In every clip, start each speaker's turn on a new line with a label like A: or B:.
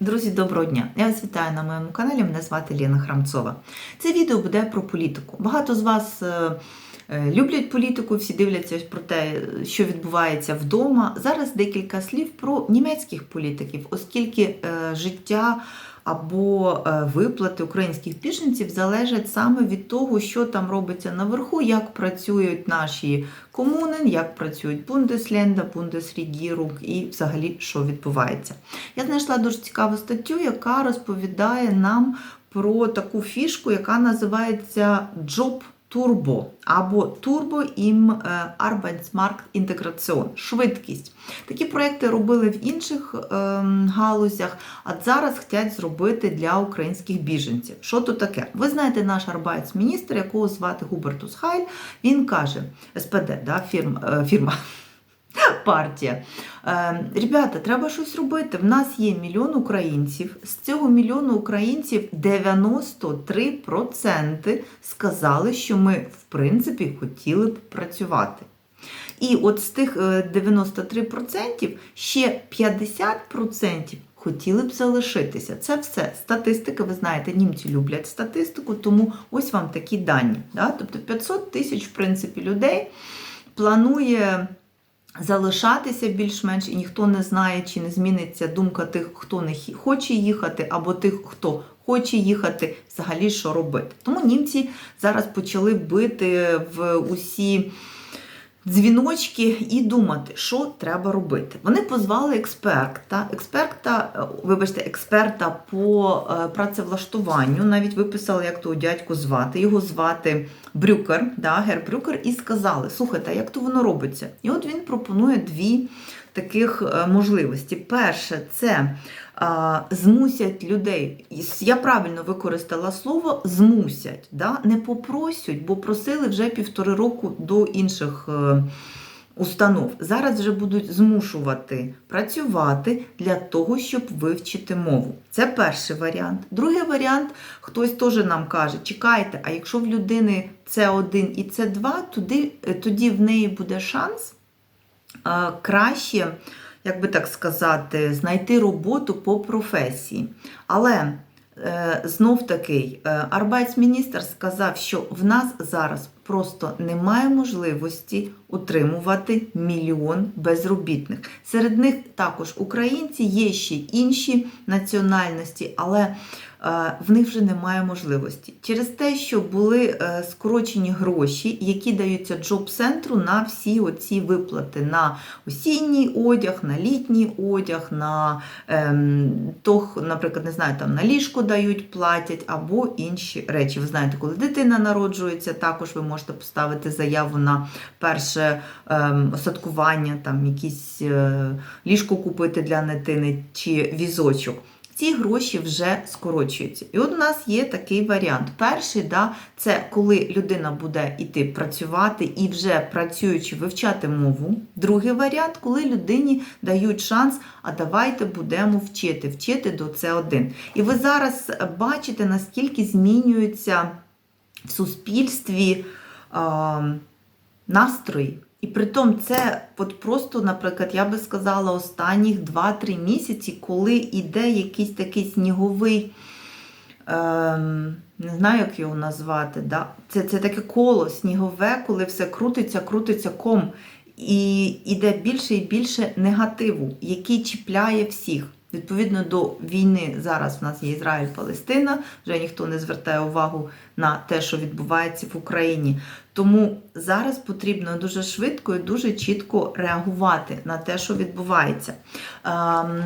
A: Друзі, доброго дня! Я вас вітаю на моєму каналі. Мене звати Ліна Храмцова. Це відео буде про політику. Багато з вас е, е, люблять політику, всі дивляться про те, що відбувається вдома. Зараз декілька слів про німецьких політиків, оскільки е, життя або е, виплати українських біженців залежать саме від того, що там робиться наверху, як працюють наші комуни, як працюють Бундесленда, Бундесрігірук і взагалі що відбувається. Я знайшла дуже цікаву статтю, яка розповідає нам про таку фішку, яка називається Job Turbo або Turbo im Arbeitsmarkt Integration, швидкість. Такі проекти робили в інших ем, галузях, а зараз хочуть зробити для українських біженців. Що то таке? Ви знаєте, наш арбайтсміністр, якого звати Губертус Хайль, він каже: СПД, да, фірма, е, фірма. Партія. Е, Ребята, треба щось робити. В нас є мільйон українців. З цього мільйону українців 93% сказали, що ми, в принципі, хотіли б працювати. І от з тих е, 93% ще 50% хотіли б залишитися. Це все статистика. Ви знаєте, німці люблять статистику, тому ось вам такі дані. Да? Тобто 500 тисяч, в принципі, людей планує залишатися більш-менш, і ніхто не знає, чи не зміниться думка тих, хто не хоче їхати, або тих, хто хоче їхати, взагалі що робити. Тому німці зараз почали бити в усі. Дзвіночки і думати, що треба робити. Вони позвали експерта, експерта, е, вибачте, експерта по е, працевлаштуванню. Навіть виписали, як того дядьку звати. Його звати Брюкер, да, Гер Брюкер, і сказали: слухайте, як то воно робиться? І от він пропонує дві таких е, можливості. Перше, це змусять людей. Я правильно використала слово змусять, да? не попросять, бо просили вже півтори року до інших. е, Установ зараз вже будуть змушувати працювати для того, щоб вивчити мову. Це перший варіант. Другий варіант, хтось теж нам каже: чекайте, а якщо в людини це 1 і це 2 тоді, тоді в неї буде шанс е, краще, як би так сказати, знайти роботу по професії. Але е, знов таки Арбайцміністр арбайтсміністр сказав, що в нас зараз просто немає можливості утримувати мільйон безробітних. Серед них також українці, є ще інші національності, але е, в них вже немає можливості. Через те, що були е, скорочені гроші, які даються джоб-центру на всі оці виплати на осінній одяг, на літній одяг, на ем, то, наприклад, не знаю, там на ліжко дають, платять або інші речі. Ви знаєте, коли дитина народжується, також ви можете поставити заяву на перше ем, осадкування, там якісь е, ліжко купити для дитини чи візочок. Ці гроші вже скорочуються. І от у нас є такий варіант. Перший, да, це коли людина буде йти працювати і вже працюючи вивчати мову. Другий варіант, коли людині дають шанс, а давайте будемо вчити, вчити до С1. І ви зараз бачите, наскільки змінюються в суспільстві а, настрої. І притом це от просто, наприклад, я би сказала, останніх 2-3 місяці, коли йде якийсь такий сніговий, ем, не знаю, як його назвати, да? це, це таке коло снігове, коли все крутиться, крутиться ком. І йде більше і більше негативу, який чіпляє всіх. Відповідно до війни зараз в нас є Ізраїль-Палестина, вже ніхто не звертає увагу на те, що відбувається в Україні. Тому зараз потрібно дуже швидко і дуже чітко реагувати на те, що відбувається. Ем,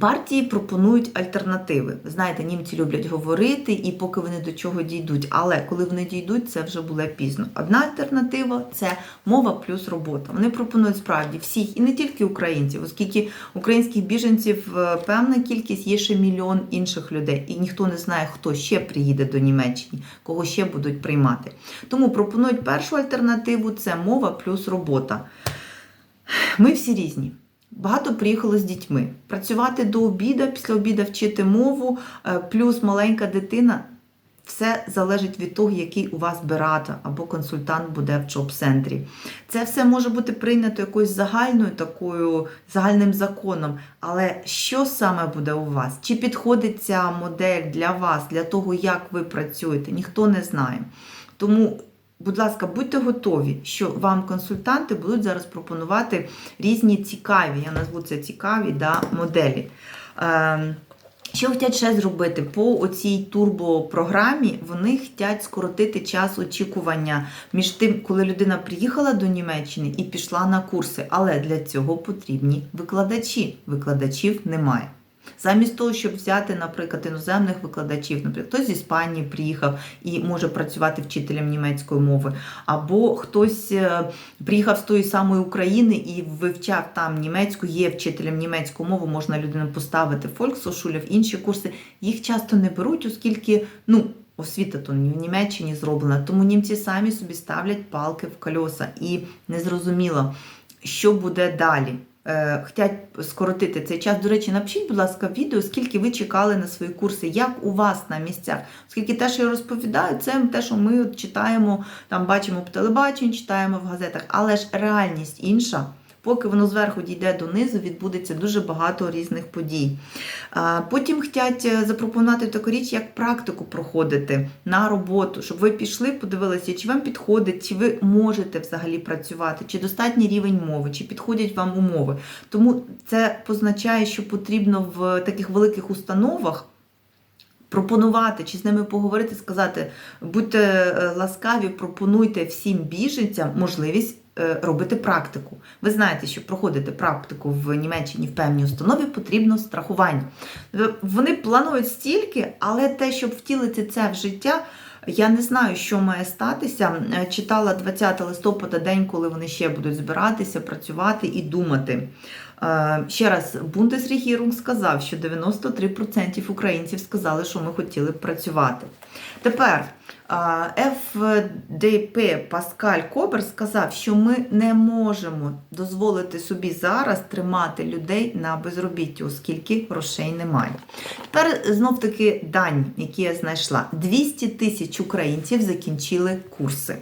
A: Партії пропонують альтернативи. Ви знаєте, німці люблять говорити, і поки вони до чого дійдуть. Але коли вони дійдуть, це вже буде пізно. Одна альтернатива це мова плюс робота. Вони пропонують справді всіх, і не тільки українців, оскільки українських біженців е, певна кількість є ще мільйон інших людей, і ніхто не знає, хто ще приїде до Німеччини, кого ще будуть приймати. Тому пропонують першу альтернативу це мова плюс робота. Ми всі різні. Багато приїхало з дітьми. Працювати до обіда, після обіда вчити мову, е, плюс маленька дитина Все залежить від того, який у вас берата або консультант буде в джоб-центрі. Це все може бути прийнято якоюсь загальною такою загальним законом. Але що саме буде у вас? Чи підходить ця модель для вас, для того, як ви працюєте? Ніхто не знає. Тому, будь ласка, будьте готові, що вам консультанти будуть зараз пропонувати різні цікаві, я назву це цікаві да, моделі. Ем, що хочуть ще зробити по оцій турбопрограмі? Вони хочуть скоротити час очікування між тим, коли людина приїхала до Німеччини і пішла на курси. Але для цього потрібні викладачі. Викладачів немає. Замість того, щоб взяти, наприклад, іноземних викладачів, наприклад, хтось з Іспанії приїхав і може працювати вчителем німецької мови, або хтось е, приїхав з тої самої України і вивчав там німецьку, є вчителем німецької мови, можна людину поставити Volkshochschule, в інші курси. Їх часто не беруть, оскільки ну. Освіта то в Німеччині зроблена, тому німці самі собі ставлять палки в кольоса і незрозуміло, що буде далі. Е, Хотять скоротити цей час. До речі, напишіть, будь ласка, відео, скільки ви чекали на свої курси, як у вас на місцях. Оскільки те, що я розповідаю, це те, що ми читаємо, там бачимо по телебаченню, читаємо в газетах, але ж реальність інша. Поки воно зверху дійде донизу, відбудеться дуже багато різних подій. Потім хочуть запропонувати таку річ, як практику проходити на роботу, щоб ви пішли, подивилися, чи вам підходить, чи ви можете взагалі працювати, чи достатній рівень мови, чи підходять вам умови. Тому це позначає, що потрібно в таких великих установах. Пропонувати чи з ними поговорити, сказати, будьте е, ласкаві, пропонуйте всім біженцям можливість е, робити практику. Ви знаєте, що проходити практику в Німеччині в певній установі потрібно страхування. Е, Вони планують стільки, але те, щоб втілити це в життя. Я не знаю, що має статися. Е, Читала 20 листопада день, коли вони ще будуть збиратися, працювати і думати. Е, Ще раз, Бундесрегірунг сказав, що 93% українців сказали, що ми хотіли б працювати. Тепер е, ФДП Паскаль Кобер сказав, що ми не можемо дозволити собі зараз тримати людей на безробітті, оскільки грошей немає. Тепер знов таки дані, які я знайшла: 200 тисяч українців закінчили курси.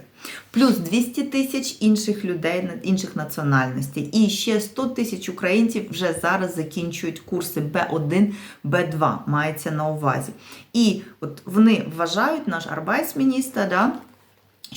A: Плюс 200 тисяч інших людей інших національностей. І ще 100 тисяч українців вже зараз закінчують курси Б1, Б2, мається на увазі. І от вони вважають, наш арбайсміністр, да,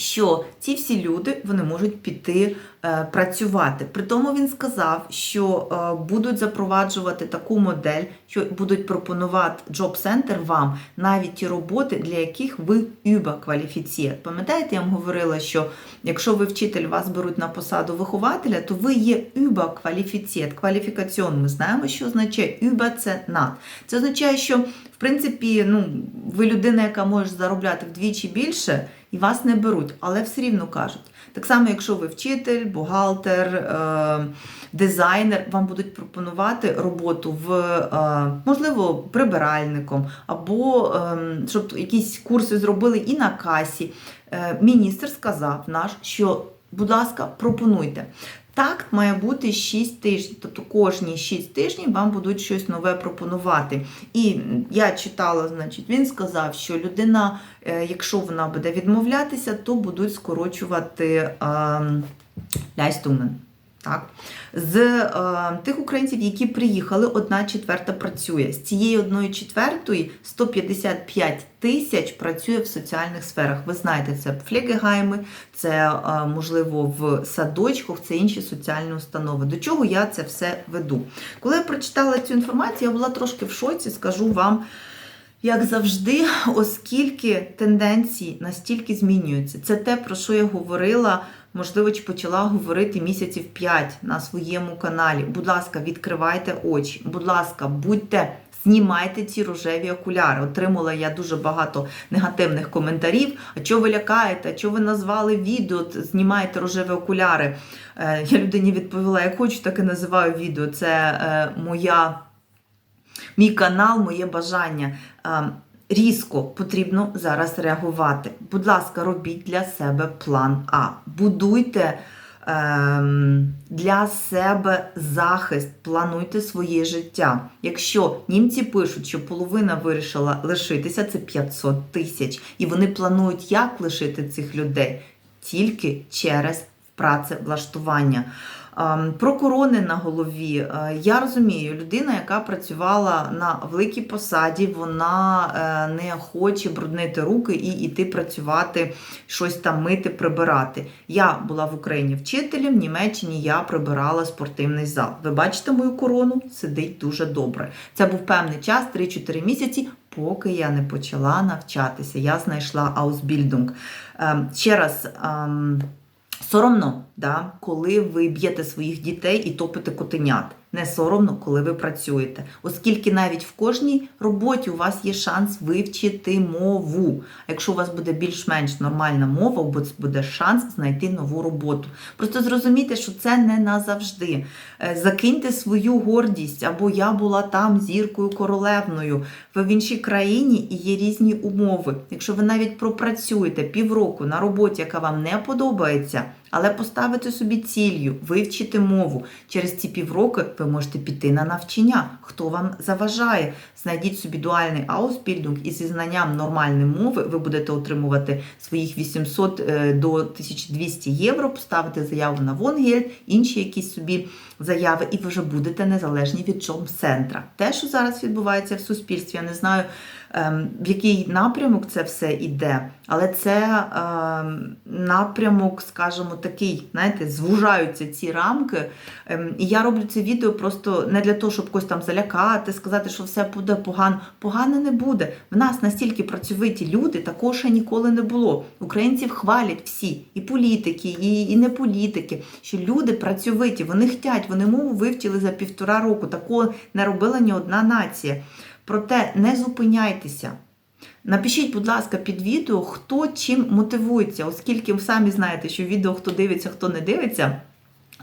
A: що ці всі люди вони можуть піти е, працювати. При тому він сказав, що е, будуть запроваджувати таку модель, що будуть пропонувати Center вам навіть ті роботи, для яких ви überqualifiziert. Пам'ятаєте, я вам говорила, що якщо ви вчитель, вас беруть на посаду вихователя, то ви є überqualifiziert. Кваліфікаціон ми знаємо, що означає über – це над. Це означає, що в принципі ну, ви людина, яка може заробляти вдвічі більше і вас не беруть, але все рівно кажуть. Так само, якщо ви вчитель, бухгалтер, е, дизайнер, вам будуть пропонувати роботу в, е, можливо, прибиральником, або е, щоб якісь курси зробили і на касі. Е, міністр сказав наш, що, будь ласка, пропонуйте. Так має бути 6 тижнів, тобто кожні 6 тижнів вам будуть щось нове пропонувати. І я читала, значить, він сказав, що людина, е, якщо вона буде відмовлятися, то будуть скорочувати ляйстумен. Так. З е, тих українців, які приїхали, одна четверта працює. З цієї одної четвертої 155 тисяч працює в соціальних сферах. Ви знаєте, це флегегайми, це е, можливо в садочках, це інші соціальні установи. До чого я це все веду? Коли я прочитала цю інформацію, я була трошки в шоці, скажу вам. Як завжди, оскільки тенденції настільки змінюються, це те, про що я говорила, можливо, чи почала говорити місяців 5 на своєму каналі. Будь ласка, відкривайте очі. Будь ласка, будьте, знімайте ці рожеві окуляри. Отримала я дуже багато негативних коментарів. А чого ви лякаєте? Чого ви назвали відео? Знімаєте рожеві окуляри? Е, Я людині відповіла, як хочу, так і називаю відео. Це е, моя. Мій канал, моє бажання. Різко потрібно зараз реагувати. Будь ласка, робіть для себе план А. Будуйте ем, для себе захист, плануйте своє життя. Якщо німці пишуть, що половина вирішила лишитися, це 500 тисяч. І вони планують, як лишити цих людей тільки через працевлаштування. Ем, Про корони на голові. Е, Я розумію, людина, яка працювала на великій посаді, вона е, не хоче бруднити руки і йти працювати, щось там мити, прибирати. Я була в Україні вчителем, в Німеччині я прибирала спортивний зал. Ви бачите мою корону? Сидить дуже добре. Це був певний час, 3-4 місяці. Поки я не почала навчатися, я знайшла Ausbildung. Ем, Ще раз, ем, Соромно, да, коли ви б'єте своїх дітей і топите котенят. Не соромно, коли ви працюєте, оскільки навіть в кожній роботі у вас є шанс вивчити мову. Якщо у вас буде більш-менш нормальна мова, у буде шанс знайти нову роботу. Просто зрозумійте, що це не назавжди. Е, Закиньте свою гордість, або я була там зіркою королевною. Ви в іншій країні і є різні умови. Якщо ви навіть пропрацюєте півроку на роботі, яка вам не подобається, але поставити собі ціллю, вивчити мову. Через ці півроки ви можете піти на навчання. Хто вам заважає? Знайдіть собі дуальний аусбільдинг і зі знанням нормальної мови ви будете отримувати своїх 800 е, до 1200 євро, поставити заяву на Вонгель, інші якісь собі заяви, і ви вже будете незалежні від джоб-центра. Те, що зараз відбувається в суспільстві, я не знаю, в який напрямок це все йде, але це ем, напрямок, скажімо, такий, знаєте, звужаються ці рамки. Ем, І я роблю це відео просто не для того, щоб когось там залякати, сказати, що все буде погано. Погано не буде. В нас настільки працьовиті люди, такого ще ніколи не було. Українців хвалять всі, і політики, і, і не політики, що люди працьовиті, вони хтять, вони мову вивчили за півтора року. Такого не робила ні одна нація. Проте не зупиняйтеся. Напишіть, будь ласка, під відео, хто чим мотивується, оскільки ви самі знаєте, що відео хто дивиться, хто не дивиться.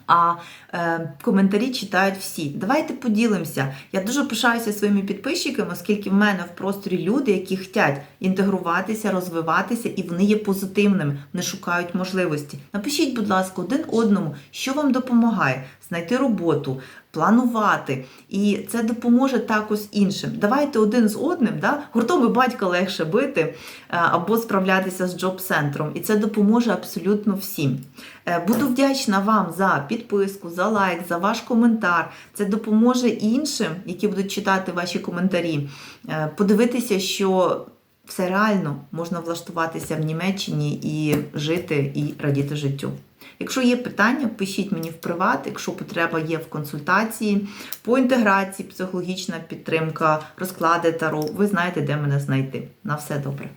A: А е, коментарі читають всі. Давайте поділимося. Я дуже пишаюся своїми підписчиками, оскільки в мене в просторі люди, які хочуть інтегруватися, розвиватися, і вони є позитивними, не шукають можливості. Напишіть, будь ласка, один одному, що вам допомагає знайти роботу, планувати. І це допоможе також іншим. Давайте один з одним, да? гуртом і батька легше бити е, або справлятися з джоб-центром. І це допоможе абсолютно всім. Е, Буду вдячна вам за підписку, за лайк, за ваш коментар. Це допоможе іншим, які будуть читати ваші коментарі, е, подивитися, що все реально можна влаштуватися в Німеччині і жити, і радіти життю. Якщо є питання, пишіть мені в приват, якщо потреба є в консультації по інтеграції, психологічна підтримка, розклади таро, ви знаєте, де мене знайти. На все добре.